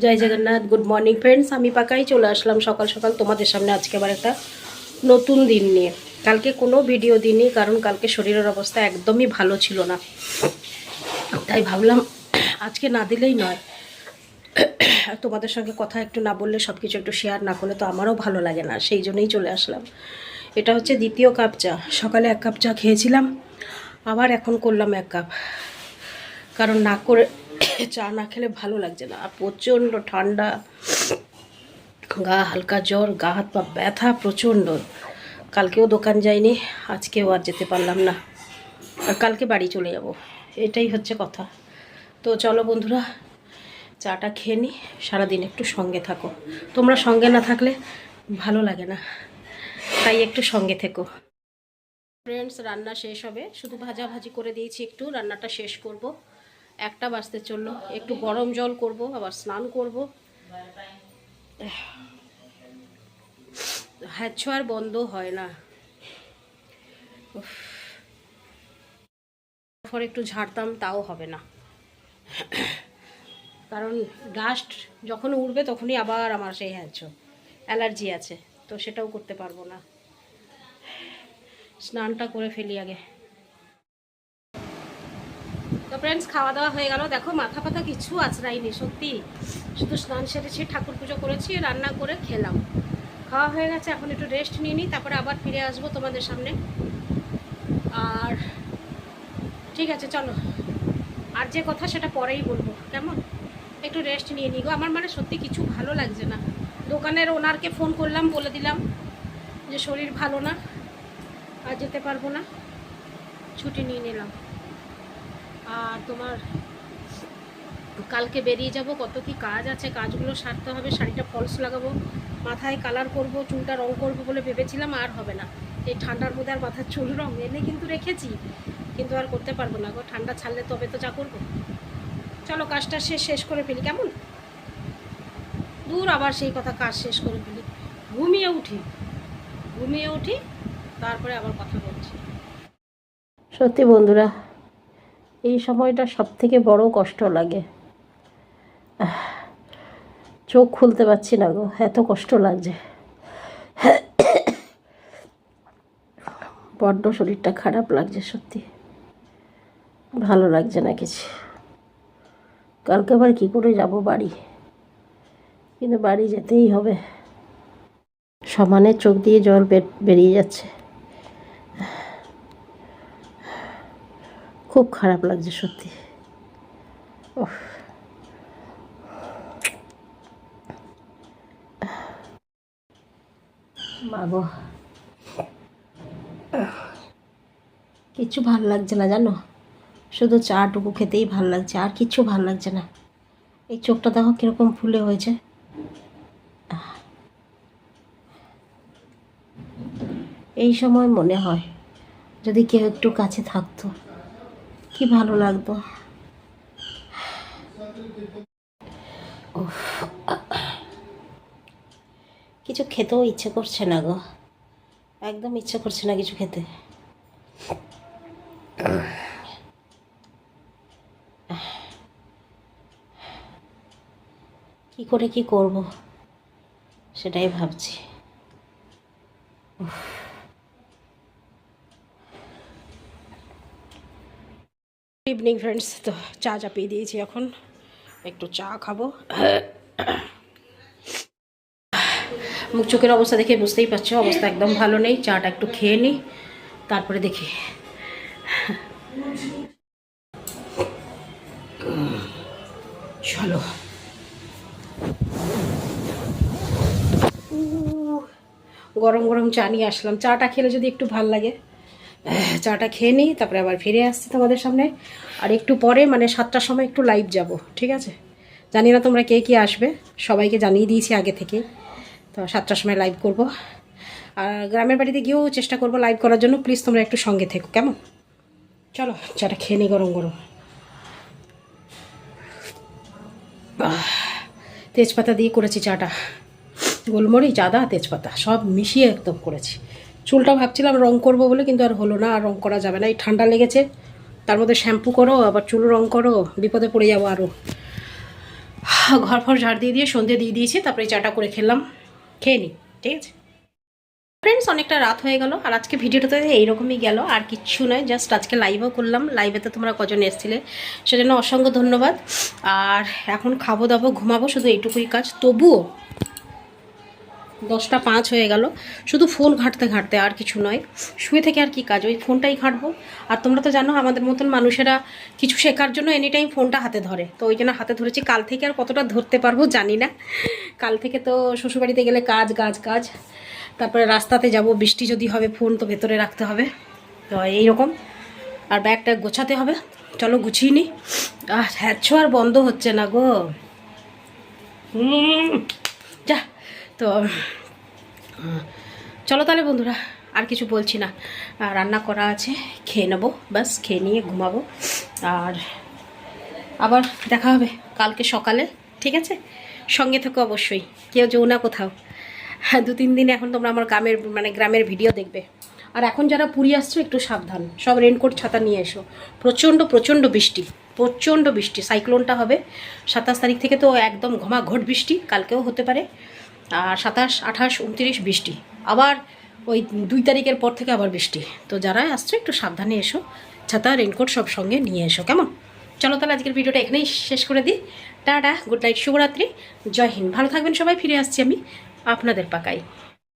Jai Jagannath good morning friends আমি পাকাই চলে আসলাম সকাল সকাল তোমাদের সামনে আজকে আবার একটা নতুন দিন নিয়ে। কালকে কোনো ভিডিও দিইনি, কারণ কালকে শরীরের অবস্থা একদমই ভালো ছিল না। তাই ভাবলাম আজকে না দিলেই নয়। তোমাদের সঙ্গে কথা একটু না বললে সব কিছু একটু শেয়ার না করলে তো আমারও ভালো লাগে না, সেই জন্যই চলে আসলাম। এটা হচ্ছে দ্বিতীয় কাপ চা। সকালে এক কাপ চা খেয়েছিলাম, আবার এখন করলাম এক কাপ কারণ না করে চা না খেলে ভালো লাগছে না। প্রচণ্ড ঠান্ডা, গা হালকা জ্বর, গা হাত পা ব্যথা প্রচণ্ড। কালকেও দোকান যাইনি, আজকেও আর যেতে পারলাম না। আর কালকে বাড়ি চলে যাব, এটাই হচ্ছে কথা। তো চলো বন্ধুরা, চাটা খেয়ে নিই সারাদিন একটু সঙ্গে থাকো। তোমরা সঙ্গে না থাকলে ভালো লাগে না, তাই একটু সঙ্গে থেকো। ফ্রেন্ডস রান্না শেষ হবে। শুধু ভাজা ভাজি করে দিয়েছি একটু, রান্নাটা শেষ করব। একটা বাজতে চলল। একটু গরম জল করব, আবার স্নান করব। হ্যাচ্ছ আর বন্ধ হয় না। পর একটু ঝাড়তাম, তাও হবে না। কারণ ডাস্ট যখন উঠবে তখনই আবার আমার সেই হ্যাচ্ছ অ্যালার্জি আছে, তো সেটাও করতে পারব না। স্নানটা করে ফেলি আগে। ফ্রেন্ডস খাওয়া দাওয়া হয়ে গেল। দেখো মাথা পাতা কিছু আছড়াইনি সত্যি। শুধু স্নান সেরেছি ঠাকুর পুজো করেছি, রান্না করে খেলাম। খাওয়া হয়ে গেছে, এখন একটু রেস্ট নিয়ে নিই, তারপরে আবার ফিরে আসব তোমাদের সামনে। আর ঠিক আছে, চলো। আর যে কথা সেটা পরেই বলব, কেমন? একটু রেস্ট নিয়ে নিই গো। আমার মানে সত্যি কিছু ভালো লাগছে না। দোকানের ওনারকে ফোন করলাম, বলে দিলাম যে শরীর ভালো না, আর যেতে পারব না। ছুটি নিয়ে নিলাম। আর তোমার কালকে বেরিয়ে যাব, কত কি কাজ আছে, কাজগুলো সারতে হবে, শাড়িটা ফলস লাগাবো, মাথায় কালার করব, চুলটা রং করব বলে ভেবেছিলাম, আর হবে না। এই ঠান্ডার মধ্যে আর মাথার চুল রং এনে কিন্তু রেখেছি, কিন্তু আর করতে পারব না গো, ঠান্ডা ছাড়লে তবে তো যা করব। চলো কাজটা শেষ শেষ করে ফেলি, কেমন? দূর আবার সেই কথা, কাজ শেষ করে ফেলি। ঘুমিয়ে উঠি ঘুমিয়ে উঠি, তারপরে আবার কথা বলছি। সত্যি বন্ধুরা এই সময়টা সব থেকে বড় কষ্ট লাগে। চোখ খুলতে পারছি না গো, এত কষ্ট লাগছে। বড্ড শরীরটা খারাপ লাগছে সত্যি। ভালো লাগছে না কিছু। কালকে আবার কী করে যাব বাড়ি? কিন্তু বাড়ি যেতেই হবে। সমানে চোখ দিয়ে জল বেরিয়ে যাচ্ছে। খুব খারাপ লাগছে সত্যি। উফ। মাগো। কিচ্ছু ভালো লাগছে না জানো? শুধু চাটুকু খেতেই ভালো লাগছে, আর কিচ্ছু ভালো লাগছে না। এই চোখটা দেখো কীরকম ফুলে হয়েছে। এই সময় মনে হয় যদি কেউ একটু কাছে থাকতো। কি ভালো লাগতো। কিছু খেতেও ইচ্ছে করছে না গো। একদম ইচ্ছে করছে না কিছু খেতে। কি করে কি করব, সেটাই ভাবছি। ইভিনিং ফ্রেন্ডস তো চা চাপিয়ে দিয়েছি এখন। একটু চা খাব। মুখ চোখের অবস্থা দেখে বুঝতেই পারছ, অবস্থা একদম ভালো নেই। চাটা একটু খেয়ে নিই তারপরে দেখি। চলো। গরম গরম চা নিয়ে আসলাম। চাটা খেলে যদি একটু ভালো লাগে। চাটা খেয়ে নিই, তারপরে আবার ফিরে আসছি তোমাদের সামনে। আর একটু পরে মানে সাতটার সময় একটু লাইভ যাব, ঠিক আছে? জানি না তোমরা কে কে আসবে, সবাইকে জানিয়ে দিয়েছি আগে থেকে তো সাতটার সময় লাইভ করব। আর গ্রামের বাড়িতে গিয়েও চেষ্টা করব লাইভ করার জন্য প্লিজ তোমরা একটু সঙ্গে থেকো, কেমন? চলো, চাটা খেয়ে নিই গরম গরম। তেজপাতা দিয়ে করেছি চাটা। গোলমরিচ, আদা, তেজপাতা, সব মিশিয়ে একদম করেছি। চুলটা ভাবছিলাম রং করব বলে, কিন্তু আর হলো না, আর রং করা যাবে না। এই ঠান্ডা লেগেছে, তার মধ্যে শ্যাম্পু করো, আবার চুল রং করো, বিপদে পড়ে যাব আরও ঘর ফর ঝাড় দিয়ে দিয়ে, সন্ধে দিয়ে দিয়েছি, তারপরে চাটা করে খেলাম। খেয়ে নিই ঠিক আছে? ফ্রেন্ডস অনেকটা রাত হয়ে গেল, আর আজকে ভিডিওটা তো এইরকমই গেল, আর কিচ্ছু নয় জাস্ট আজকে লাইভও করলাম। লাইভেতে তোমরা কজন এসেছিলে, সেজন্য অসংখ্য ধন্যবাদ। আর এখন খাব দাবো ঘুমাবো, শুধু এইটুকুই কাজ। তবুও দশটা পাঁচ হয়ে গেল। শুধু ফোন ঘাঁটতে ঘাঁটতে আর কিছু নয়। শুয়ে থেকে আর কি কাজ? ওই ফোনটাই ঘাঁটবো। আর তোমরা তো জানো, আমাদের মতন মানুষেরা কিছু শেখার জন্য এনি টাইম ফোনটা হাতে ধরে। তো ওই জন্য হাতে ধরেছি। কাল থেকে আর কতটা ধরতে পারব জানি না। কাল থেকে তো শ্বশুরবাড়িতে গেলে কাজ গাছ কাজ। তারপরে রাস্তাতে যাব। বৃষ্টি যদি হবে, ফোন তো ভেতরে রাখতে হবে। তো এইরকম। আর ব্যাগটা গোছাতে হবে। চলো গুছিয়ে নিই আর হ্যাচ্ছ আর বন্ধ হচ্ছে না গো। হুম। তো, চলো তাহলে বন্ধুরা, আর কিছু বলছি না। রান্না করা আছে, খেয়ে নেব, ব্যাস, খেয়ে নিয়ে ঘুমাবো। আর আবার দেখা হবে কালকে সকালে, ঠিক আছে? সঙ্গে থেকো অবশ্যই, কেউ যেও না কোথাও। হ্যাঁ দু তিন দিন এখন তোমরা আমার গ্রামের মানে গ্রামের ভিডিও দেখবে। আর এখন যারা পুরী আসছো, একটু সাবধান, সব রেনকোট ছাতা নিয়ে এসো। প্রচণ্ড প্রচণ্ড বৃষ্টি প্রচণ্ড বৃষ্টি সাইক্লোনটা হবে। সাতাশ তারিখ থেকে তো একদম ঘমা ঘট বৃষ্টি, কালকেও হতে পারে। আর সাতাশ, আঠাশ, উনত্রিশ, বৃষ্টি। আবার ওই দুই তারিখের পর থেকে আবার বৃষ্টি। তো যারা আসছো একটু সাবধানে এসো, ছাতা রেনকোট সব সঙ্গে নিয়ে এসো, কেমন? চলো তাহলে আজকের ভিডিওটা এখানেই শেষ করে দিই। টাটা গুড নাইট শুভরাত্রি, জয় হিন্দ। ভালো থাকবেন সবাই, ফিরে আসছি আমি আপনাদের পাকাই